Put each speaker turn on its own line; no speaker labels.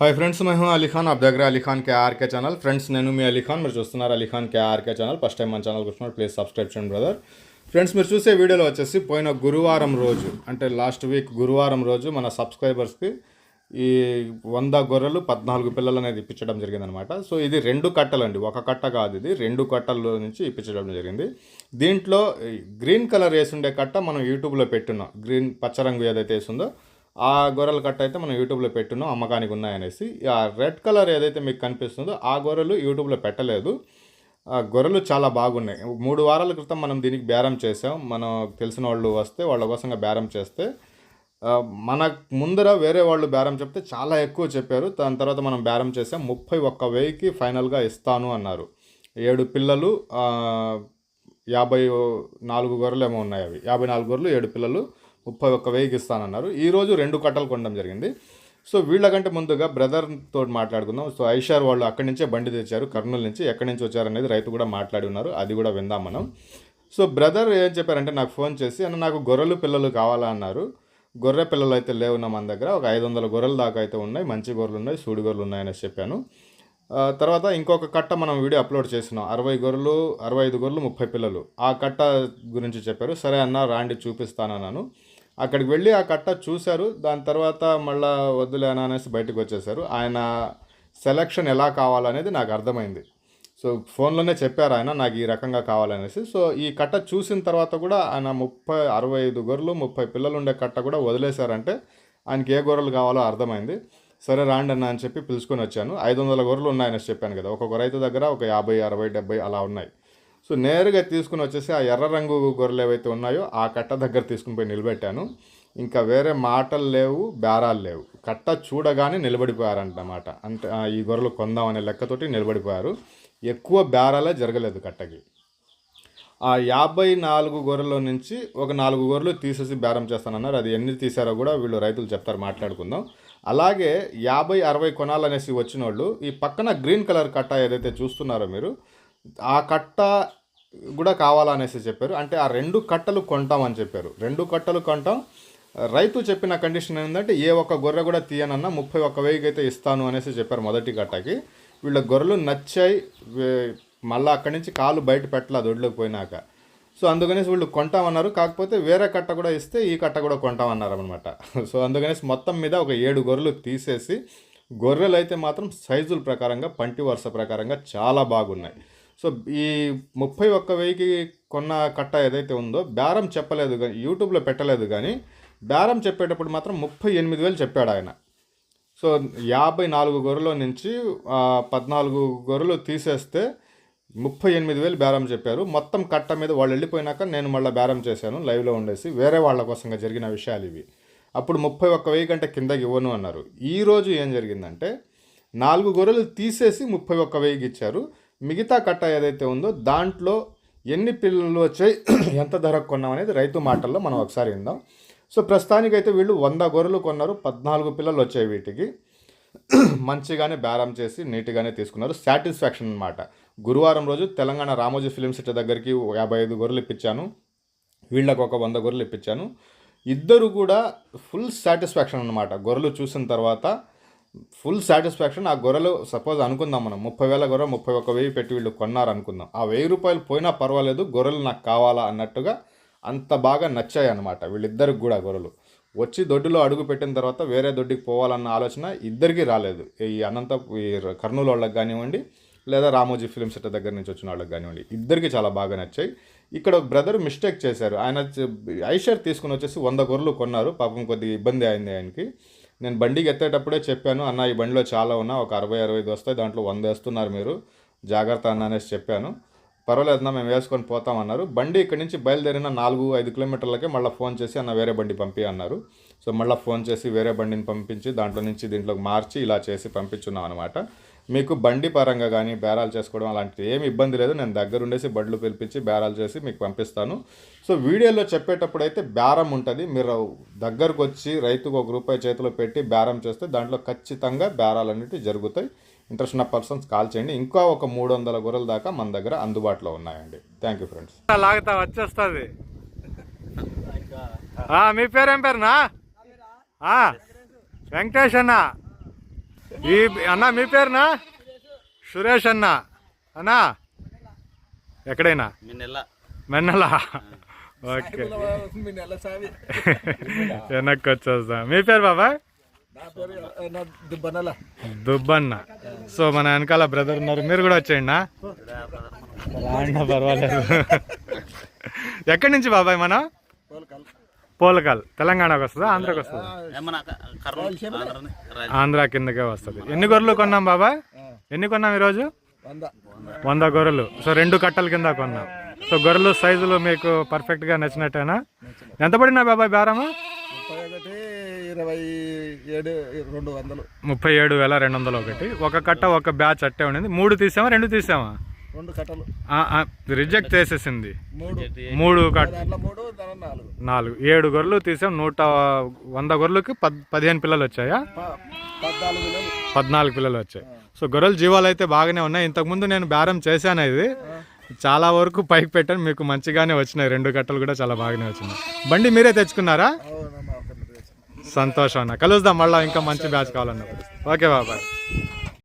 Hi friends మేము అలీఖాన్ అబ్ దగ్గర అలీఖాన్ కేఆర్కే ఛానల్ ఫ్రెండ్స్ నేను మీ అలీఖాన్ మీరు చూస్తున్నారు Ali Khan KRK channel first time మన ఛానల్ కూర్చున్నారు ప్లీజ్ సబ్స్క్రైబ్ చేయండి బ్రదర్ ఫ్రెండ్స్ మీరు చూసే వీడియోలో వచ్చేసి పోయిన గురువారం రోజు అంటే లాస్ట్ వీక్ గురువారం రోజు మన సబ్స్క్రైబర్స్కి ఈ వంద గొర్రెలు పద్నాలుగు పిల్లలు అనేది ఇప్పించడం జరిగిందనమాట సో ఇది రెండు కట్టలు అండి ఒక కట్ట కాదు ఇది రెండు కట్టల నుంచి ఇప్పించడం జరిగింది దీంట్లో గ్రీన్ కలర్ వేసుండే కట్ట మనం యూట్యూబ్లో పెట్టున్నాం గ్రీన్ పచ్చ రంగు ఏదైతే వేసిందో ఆ గొర్రెల కట్ట అయితే మనం యూట్యూబ్లో పెట్టున్నాం అమ్మకానికి ఉన్నాయనేసి. ఆ రెడ్ కలర్ ఏదైతే మీకు కనిపిస్తుందో ఆ గొర్రెలు యూట్యూబ్లో పెట్టలేదు. ఆ గొర్రెలు చాలా బాగున్నాయి. మూడు వారాల క్రితం మనం దీనికి బేరం చేసాం. మనం తెలిసిన వాళ్ళు వస్తే వాళ్ళ కోసంగా బేరం చేస్తే మన ముందర వేరే వాళ్ళు బేరం చెప్తే చాలా ఎక్కువ చెప్పారు. దాని తర్వాత మనం బేరం చేసాం. ముప్పై ఒక్క వెయ్యికి ఫైనల్గా ఇస్తాను అన్నారు. ఏడు పిల్లలు యాభై నాలుగు గొర్రెలు ఏమో ఉన్నాయి అవి. యాభై నాలుగు గొర్రెలు ఏడు పిల్లలు ముప్పై ఒక్క వెయ్యికి ఇస్తానన్నారు. ఈరోజు రెండు కట్టలు కొనడం జరిగింది. సో వీళ్ళకంటే ముందుగా బ్రదర్ తోటి మాట్లాడుకుందాం. సో ఐషార్ వాళ్ళు అక్కడి నుంచే బండి తెచ్చారు. కర్నూలు నుంచి ఎక్కడి నుంచి వచ్చారనేది రైతు కూడా మాట్లాడి ఉన్నారు. అది కూడా విందాం మనం. సో బ్రదర్ ఏం చెప్పారంటే నాకు ఫోన్ చేసి అన్న నాకు గొర్రెలు పిల్లలు కావాలా అన్నారు. గొర్రె పిల్లలు అయితే లేవు నా మన దగ్గర. ఒక ఐదు వందల గొర్రెలు దాకా అయితే ఉన్నాయి. మంచి గొర్రెలు ఉన్నాయి సూడి గొర్రెలు ఉన్నాయని చెప్పాను. తర్వాత ఇంకొక కట్ట మనం వీడియో అప్లోడ్ చేసినాం అరవై గొర్రెలు అరవై ఐదు గొర్రెలు ముప్పై పిల్లలు. ఆ కట్ట గురించి చెప్పారు. సరే అన్న రాండి చూపిస్తానన్నాను అక్కడికి వెళ్ళి ఆ కట్ట చూశారు. దాని తర్వాత మళ్ళా వద్దులేనా అనేసి బయటకు వచ్చేసారు ఆయన సెలక్షన్ ఎలా కావాలనేది నాకు అర్థమైంది. సో ఫోన్లోనే చెప్పారు ఆయన నాకు ఈ రకంగా కావాలనేసి. సో ఈ కట్ట చూసిన తర్వాత కూడా ఆయన ముప్పై అరవై ఐదు గొర్రెలు ముప్పై పిల్లలు ఉండే కట్ట కూడా వదిలేశారంటే ఆయనకి ఏ గొర్రెలు కావాలో అర్థమైంది. సరే రాండి అన్న అని చెప్పి పిలుచుకొని వచ్చాను. ఐదు వందల గొర్రెలు ఉన్నాయని చెప్పాను కదా. ఒక్కొక్క రైతు దగ్గర ఒక యాభై అరవై డెబ్బై అలా ఉన్నాయి. సో నేరుగా తీసుకుని వచ్చేసి ఆ ఎర్ర రంగు గొర్రెలు ఏవైతే ఉన్నాయో ఆ కట్ట దగ్గర తీసుకుని పోయి నిలబెట్టాను. ఇంకా వేరే మాటలు లేవు బేరాలు లేవు. కట్ట చూడగానే నిలబడిపోయారంటమాట. అంటే ఆ, ఈ గొర్రెలు కొందామనే లెక్కతోటి నిలబడిపోయారు. ఎక్కువ బేరాలే జరగలేదు కట్టకి. ఆ యాభై నాలుగు గొర్రెల నుంచి ఒక నాలుగు గొర్రెలు తీసేసి బేరం చేస్తానన్నారు. అది ఎన్ని తీసారో కూడా వీళ్ళు రైతులు చెప్తారు మాట్లాడుకుందాం. అలాగే యాభై అరవై కొనాలనేసి వచ్చిన వాళ్ళు ఈ పక్కన గ్రీన్ కలర్ కట్ట ఏదైతే చూస్తున్నారో మీరు ఆ కట్ట కూడా కావాలనేసి చెప్పారు. అంటే ఆ రెండు కట్టలు కొంటామని చెప్పారు. రెండు కట్టలు కొంటాం. రైతు చెప్పిన కండిషన్ ఏంటంటే ఏ ఒక్క గొర్రె కూడా తీయనన్నా ముప్పై ఒక్క వెయ్యికి అయితే ఇస్తాను అనేసి చెప్పారు మొదటి కట్టకి. వీళ్ళ గొర్రెలు నచ్చాయి. మళ్ళీ అక్కడి నుంచి కాలు బయట పెట్టలేదు ఒడ్లోకి పోయినాక. సో అందుకనేసి వీళ్ళు కొంటామన్నారు. కాకపోతే వేరే కట్ట కూడా ఇస్తే ఈ కట్ట కూడా కొంటామన్నారు అనమాట సో అందుకనేసి మొత్తం మీద ఒక ఏడు గొర్రెలు తీసేసి గొర్రెలు అయితే మాత్రం సైజుల ప్రకారంగా పంటి వరుస ప్రకారంగా చాలా బాగున్నాయి. సో ఈ ముప్పై ఒక్క వెయ్యికి కొన్న కట్ట ఏదైతే ఉందో బేరం చెప్పలేదు కానీ యూట్యూబ్లో పెట్టలేదు కానీ బేరం చెప్పేటప్పుడు మాత్రం ముప్పై ఎనిమిది వేలు చెప్పాడు ఆయన. సో యాభై నాలుగు గొర్రెల నుంచి పద్నాలుగు గొర్రెలు తీసేస్తే ముప్పై ఎనిమిది వేలు బేరం చెప్పారు. మొత్తం కట్ట మీద వాళ్ళు వెళ్ళిపోయినాక నేను మళ్ళీ బేరం చేశాను లైవ్లో ఉండేసి. వేరే వాళ్ళ కోసంగా జరిగిన విషయాలు ఇవి. అప్పుడు ముప్పై ఒక్క వెయ్యి కంటే కిందకి ఇవ్వను అన్నారు. ఈ రోజు ఏం జరిగిందంటే నాలుగు గొర్రెలు తీసేసి ముప్పై ఒక్క వెయ్యికి ఇచ్చారు. మిగతా కట్ట ఏదైతే ఉందో దాంట్లో ఎన్ని పిల్లలు వచ్చాయి ఎంత ధరకు కొన్నాం అనేది రైతు మాటల్లో మనం ఒకసారి విందాం. సో ప్రస్తుతానికైతే వీళ్ళు వంద గొర్రెలు కొన్నారు పద్నాలుగు పిల్లలు వచ్చాయి వీటికి. మంచిగానే బేరం చేసి నీట్గానే తీసుకున్నారు. సాటిస్ఫాక్షన్ అనమాట గురువారం రోజు తెలంగాణ రామోజీ ఫిలిం సిటీ దగ్గరికి యాభై ఐదు గొర్రెలు ఇప్పించాను. వీళ్ళకు ఒక వంద గొర్రెలు ఇప్పించాను. ఇద్దరు కూడా ఫుల్ సాటిస్ఫాక్షన్ అనమాట గొర్రెలు చూసిన తర్వాత ఫుల్ సాటిస్ఫాక్షన్. ఆ గొర్రెలు సపోజ్ అనుకుందాం మనం ముప్పై వేల గొర్రె ముప్పై ఒక్క వెయ్యి పెట్టి వీళ్ళు కొన్నారు అనుకుందాం ఆ వెయ్యి రూపాయలు పోయినా పర్వాలేదు గొర్రెలు నాకు కావాలా అన్నట్టుగా అంత బాగా నచ్చాయి అనమాట వీళ్ళిద్దరికి కూడా గొర్రెలు. వచ్చి దొడ్డులో అడుగు పెట్టిన తర్వాత వేరే దొడ్డికి పోవాలన్న ఆలోచన ఇద్దరికీ రాలేదు. ఈ అనంత ఈ కర్నూలు వాళ్ళకి కానివ్వండి లేదా రామోజీ ఫిలిం సిటీ దగ్గర నుంచి వచ్చిన వాళ్ళకి కానివ్వండి ఇద్దరికి చాలా బాగా నచ్చాయి. ఇక్కడ ఒక బ్రదర్ మిస్టేక్ చేశారు. ఆయన ఐషర్ తీసుకుని వచ్చేసి వంద గొర్రెలు కొన్నారు. పాపం కొద్దిగా ఇబ్బంది అయింది ఆయనకి. నేను బండికి ఎత్తేటప్పుడే చెప్పాను అన్న ఈ బండిలో చాలా ఉన్నా ఒక అరవై అరవై ఐదు వస్తాయి దాంట్లో వంద వేస్తున్నారు మీరు. జాగ్రత్త అన్న అనేసి చెప్పాను. పర్వాలేదు అన్న మేము వేసుకొని పోతామన్నారు బండి ఇక్కడి నుంచి బయలుదేరిన నాలుగు ఐదు కిలోమీటర్లకే మళ్ళీ ఫోన్ చేసి అన్న వేరే బండి పంపి అన్నారు. సో మళ్ళీ ఫోన్ చేసి వేరే బండిని పంపించి దాంట్లో నుంచి దీంట్లోకి మార్చి ఇలా చేసి పంపించున్నాం అనమాట మీకు బండి పరంగా కానీ బేరాలు చేసుకోవడం అలాంటివి ఏమి ఇబ్బంది లేదు. నేను దగ్గర ఉండేసి బండ్లు పిలిపించి బేరాలు చేసి మీకు పంపిస్తాను. సో వీడియోలో చెప్పేటప్పుడు అయితే బేరం ఉంటుంది. మీరు దగ్గరకు వచ్చి రైతుకు ఒక రూపాయి చేతిలో పెట్టి బేరం చేస్తే దాంట్లో ఖచ్చితంగా బేరాలు అనేవి జరుగుతాయి. ఇంట్రెస్ట్ ఉన్న పర్సన్స్ కాల్ చేయండి. ఇంకా ఒక మూడు వందల గొర్రెల దాకా మన దగ్గర అందుబాటులో ఉన్నాయండి. Thank you friends.
లాగుతా వచ్చేస్తుంది. మీ పేరేం పేరునా? వెంకటేష్ అన్నా.
ఈ అన్న మీ పేరునా? సురేష్ అన్న. అన్నా ఎక్కడైనా? మెన్నలా. ఓకే. వెనక్కి వచ్చేస్తా. మీ పేరు
దుబ్బనల
దుబ్బన్న. సో మన వెనకాల బ్రదర్ ఉన్నారు. మీరు కూడా వచ్చేయండి రాండి పర్వాలేదు. ఎక్కడి నుంచి బాబాయ్ మన?
పోలకల్.
తెలంగాణకు వస్తుందా? ఆంధ్రాకి వస్తుందా? ఆంధ్రా కిందకే వస్తుంది. ఎన్ని గొర్రెలు కొన్నాం బాబాయ్ ఎన్ని కొన్నాం ఈరోజు?
వంద.
వంద గొర్రెలు. సో రెండు కట్టల కింద కొన్నాం. సో గొర్రెలు సైజులు మీకు పర్ఫెక్ట్గా నచ్చినట్టేనా? ఎంత పడినా బాబాయ్ బేరము
ముప్పై ఒకటి ఇరవై ఏడు రెండు వందలు.
ముప్పై ఏడు వేల రెండు వందలు ఒకటి. ఒక కట్ట ఒక బ్యాచ్ అట్టే ఉండింది. మూడు తీసామా రెండు తీసామా?
రెండు కట్టలు.
రిజెక్ట్ చేసేసింది.
మూడు. నాలుగు.
ఏడు గొర్రెలు తీసాం. నూట వంద గొర్రెలకి పద్ పదిహేను పిల్లలు వచ్చాయా?
పద్నాలుగు
పిల్లలు. వచ్చాయి. సో గొర్రెల జీవాలు అయితే బాగానే ఉన్నాయి. ఇంతకుముందు నేను బేరం చేశాను ఇది. చాలా వరకు పైకి పెట్టాను. మీకు మంచిగానే వచ్చినాయి. రెండు కట్టలు కూడా చాలా బాగానే వచ్చినాయి. బండి మీరే తెచ్చుకున్నారా. సంతోషం అన్న. కలుద్దాం మళ్ళీ ఇంకా మంచి బ్యాచ్ కావాలన్నప్పుడు ఓకే బాబాయ్